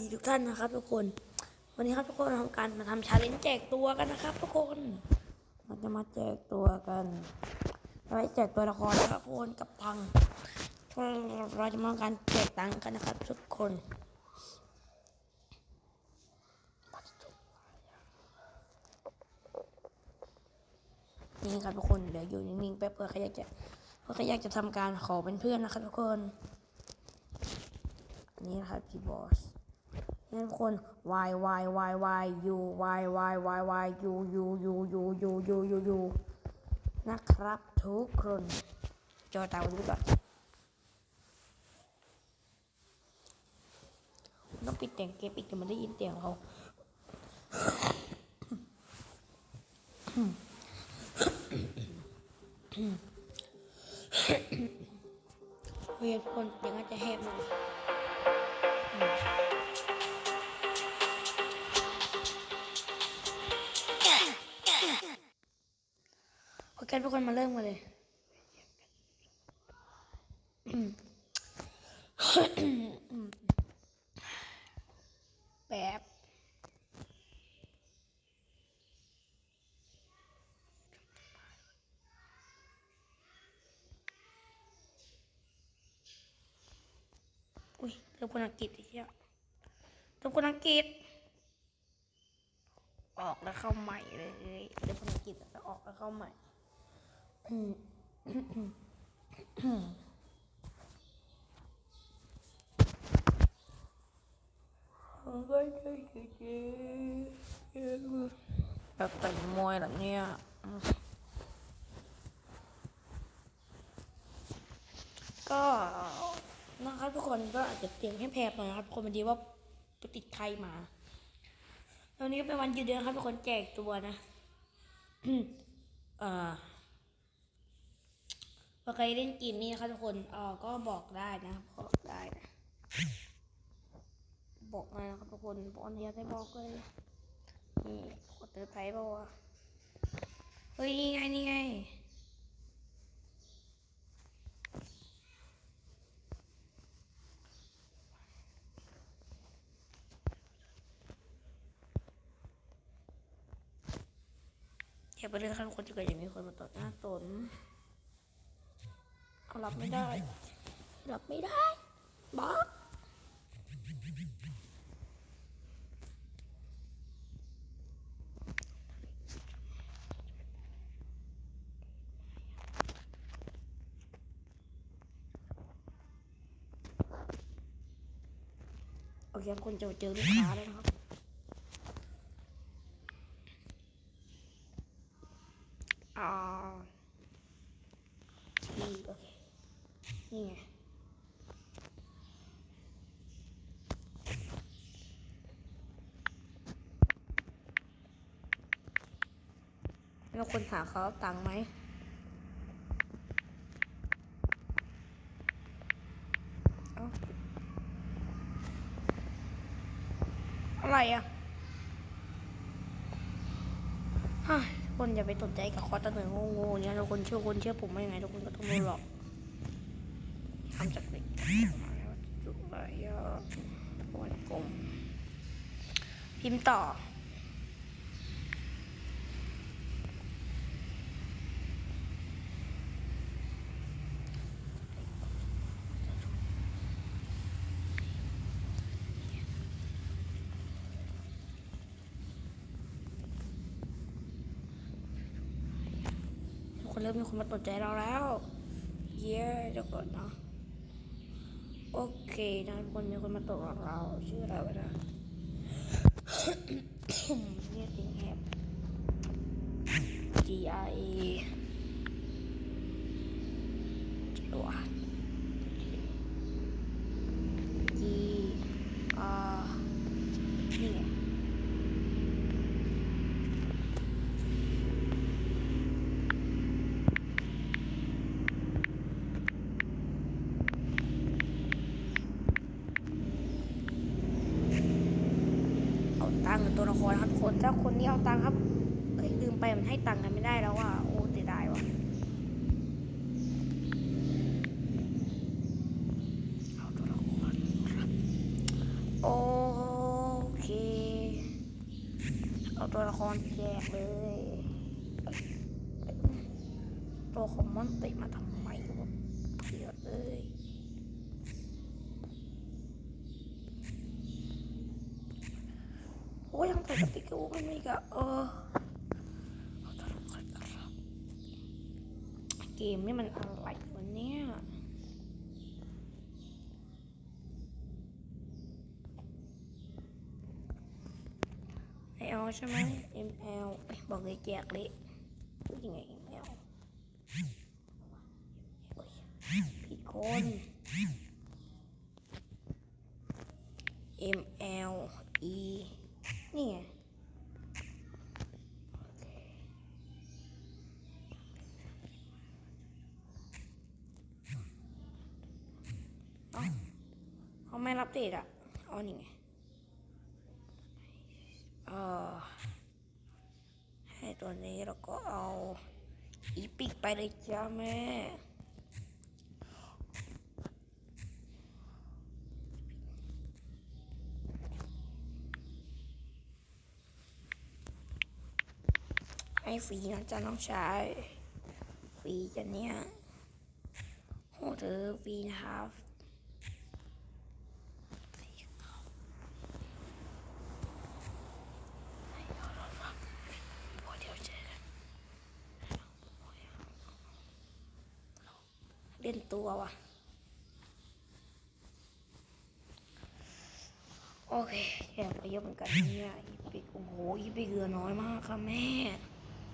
ดีทุกท่านนะครับทุกคน วันนี้ครับทุกคนทำการมาทำชาเลนจ์แจกตัวกันนะครับ ทุกคนเราจะมาแจกตัวกันเราจะแจกตัวละครนะครับทุกคนกับทางเราจะมาทำการแจกตังค์กันนะครับ ทุกคนนี่ครับทุกคนเดี๋ยวอยู่นิ่งๆแป๊บเพื่อใครอยากจะเพื่อใครอยากจะทำการขอเป็นเพื่อนนะครับทุกคนนนี้นะครับพี่บอส นี่ทุกคน y y y y u y y y y u u u u u u u u นะครับทุกคน จอตามดูก่อนต้องปิดเสียงเกมอีกเดี๋ยวมันได้ยินเสียงเขาเฮ้ยทุกคนเสียงอาจจะแหบหน่อย โอเคทุกคนมาเริ่มกันเลยแบบอุ้ยเริ่มคนอังกฤษอ้เหี้ยเริ่มคนอังกฤษออกแล้วเข้าใหม่เลยเริ่มคนอังกฤษแล้วออกแล้วเข้าใหม่ แบบต่อยมวยเหรอเนี่ยก็นะครับทุกคนก็อาจจะเตรียมให้แพรหน่อยนะครับทุกคนพอดีว่าไปติดใครมาแล้วนนี้ก็เป็นวันหยุดเดือนครับทุกคนแจกตัวนะ เอ่อ พอใครเล่นเกมนี้นะครับทุกคนเออก็บอกได้นะบอกได้นะบอกมานะครับทุกคนบอลเฮียได้บอกเลยนี่กดเติร์ไพร์บอกว่าเฮ้ยนี่ไงนี่ไงอย่าไปเล่นข้างคนจะเกิดอย่างมีคนมาต่อหน้าตน เอารับไม่ได้รับไม่ได้บอกโอเคครับคุณจะเจอลูกค้าแล้วนะครับ อ่านี่โอเค นี่ไง แล้ว คนถาเขาตังค์ไหมอะไรอะฮ่าคนอย่าไปสนใจกับคอร์สเสนอโง่ๆเนี่ยทุกคนเชื่อคนเชื่อผมไม่ยังไงทุกคนก็ต้องโดนหลอกทำจากเด็กมาแล้วจุกอะไรอะวันกลมพิมพ์ต่อ เริ่มมีคนมาสนใจเราแล้ว เย้ทุกคนเนาะโอเคนะทุกคนมีคนมาตกเราชื่ออะไรวะนะเนี่ยติงแฮป G I A ี้เอาตังครับเฮ้ยลืมไปมันให้ตังกันไม่ได้แล้วอะโอ้เสียดายว่ะโอเค เอาตัวละครแจกเลย ตัวของมอนติมาทำ กเกอร์ไม่มีกะเออเกมนี่มันอะไรวะเนี่ยไอเอลใช่ไหม ML เอลบอกเลยแจกเลยพูดยังไง ML โอ้ยผิดคน ML E นี่ไงโอเค เอ้าเขาไม่รับเดทอะเอานี่ไงเออให้ตัวนี้แล้วก็เอาอีปิกไปเลยจ้าแม่ให้ฟรีนะจ๊ะน้องชายฟรีจ้ะเนี่ยโหเธอฟรีนะครับ พอเดี๋ยวเจอกันเล่น ตัวว่ะ โอเคแอบไปเยอะเหมือนกันเนี่ยอีปิกโอ้โหอีปิกเหลือน้อยมากค่ะแม่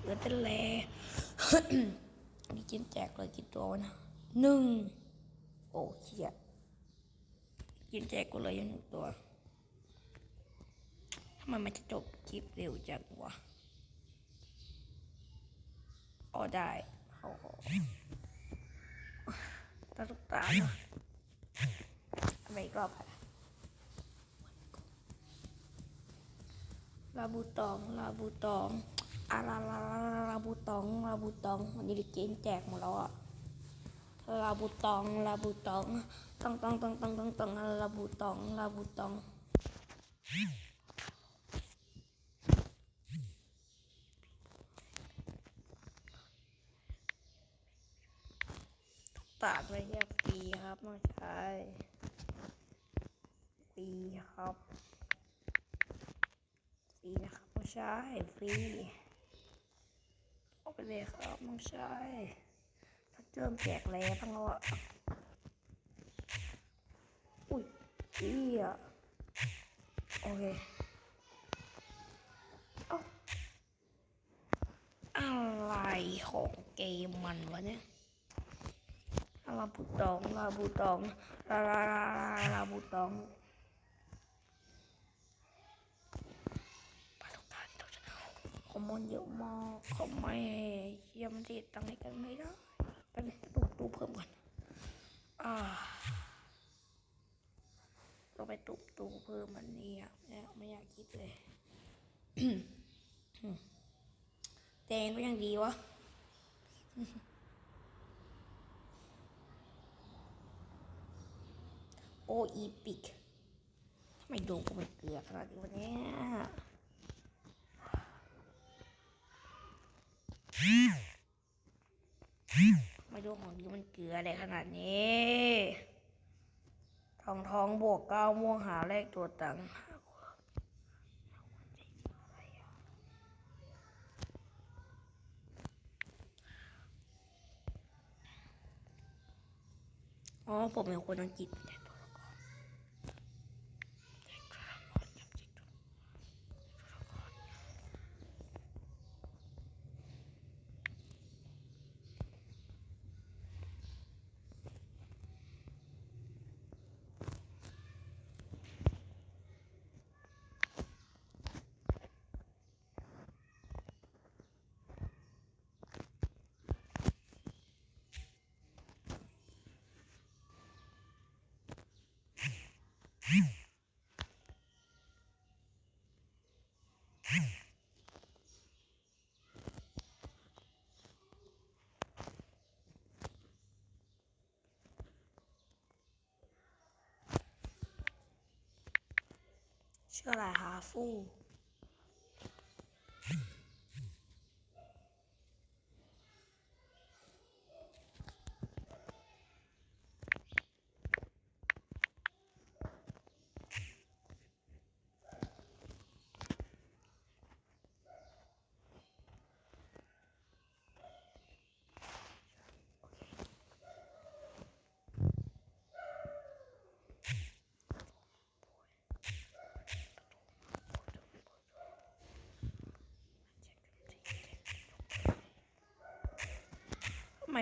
เหลือแต่แลนี่กินแจกเลยกี่ตัววะนะหนึ่งโอ้เชี่ยกินแจกกูเลยยังหนึ่งตัวทำไมมันจะจบคลิปเร็วจังวะอ๋อได้ เขาขอตาตุกตาเนอะเอาไปอีกรอบค่ะลาบูตอง ลาบูตองอาลาลาลาบูตองลาบูตองวันนี้ดิเกนแจกหมดแล้วอะลาบูตอง ลาบูตองตองตองตองตองตองตองลาบูตอง ลาบูตอง ปากไว้แค่ฟรีครับน้องชายฟรีครับฟรีนะครับน้องชายฟรีเอาไปเลยครับน้องชายถ้าเจิมแจกแล้วทั้งเราอะอุ้ยอีอะโอเคอ้าอะไรของเกมมันวะเนี่ย ลาบูตองลาบูตองลาลาลาลาบูตองไปทุกท่านทุกท่านคอมมอนเยอะมากเขาไม่เยี่ยมติดตังให้กันไม่ได้ไปเลยตูตูเพิ่มก่อนอ่าเราไปตุบตูเพิ่มมันนี่อะเนี่ยไม่อยากคิดเลยแดงก็ยังดีวะ โออีปิกทำไมดวงกูมันเกลือขนาดนี้วะเนี่ยทำไมดวงของนี้มันเกลืออะไรขนาดนี้ ทองทองบวกเก้าม่วงหาเลขตัวตังอ๋อ ผมเป็นคนอังกฤษ ชื่ออะ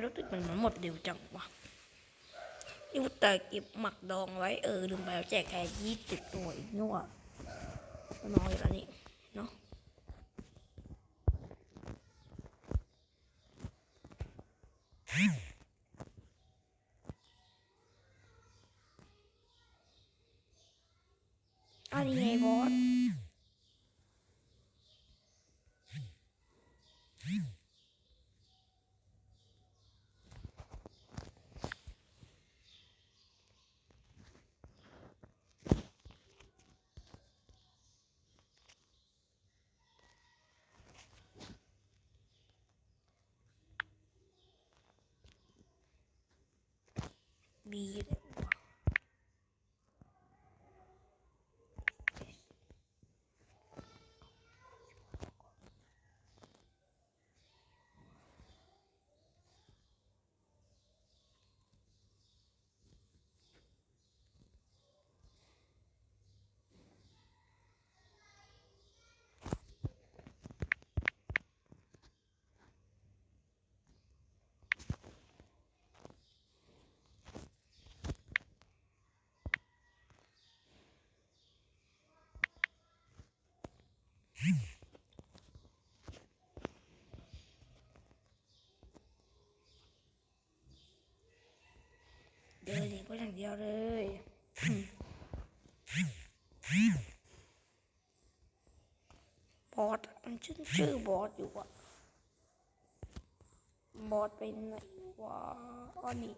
รู้สึกเหมือนมันหมดเร็วจังวะยูแต่เก็บหมักดองไว้เออลืมไปเอาแจกแค่ยี่สิบตัวอีกนู่ะน้อยแล้วนี่เนาะอันนี้ไงบอส บี เลยวเดินหนีก็อย่างเดียวเลยบอสมันชื่อชื่อบอสอยู่อะบอสเป็นไหนวะอ๋อนี่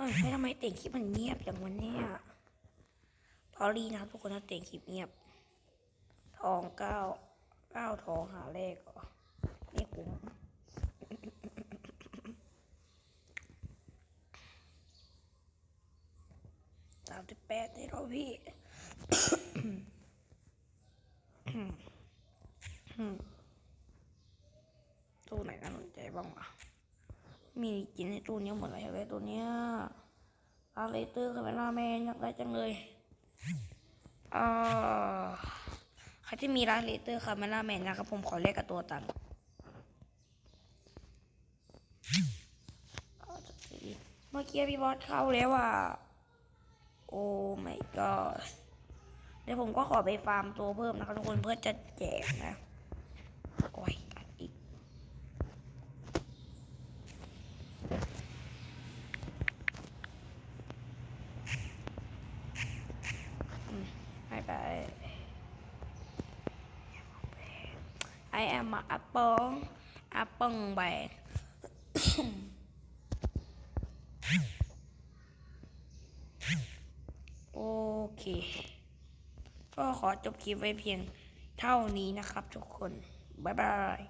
เฮ้ยทำไมเต่งคลิปมันเงียบอย่างวันนี้ยพอรีนะทุกคนนะเต่งคลิปเงียบ ทองเก้าเก้าทองหาเลขก่อไม่คุ้มสามสิบแปดนี่เราพี่ ตู้ไหนน่าสนใจบ้างวะมี กินในตู้เนี้ยหมดเลยเว้ยตัวเนี้ยลาเลเตอร์คาเมล่าแมนอยากได้จังเลยอ่าใครที่มีลาเลเตอร์คาเมล่าแมนนะครับผมขอเลขกับตัวตังเมื่อกี้พี่บอสเข้าแล้วอะโอ้ my god ในดี๋ยวผมก็ขอไปฟาร์มตัวเพิ่มนะครับทุกคนเพื่อจะแจกนะโอ้ยตัดอีก อืมไปไป I am a apple apple แบกโอเค ก็ขอจบคลิปไว้เพียงเท่านี้นะครับทุกคน บ๊ายบาย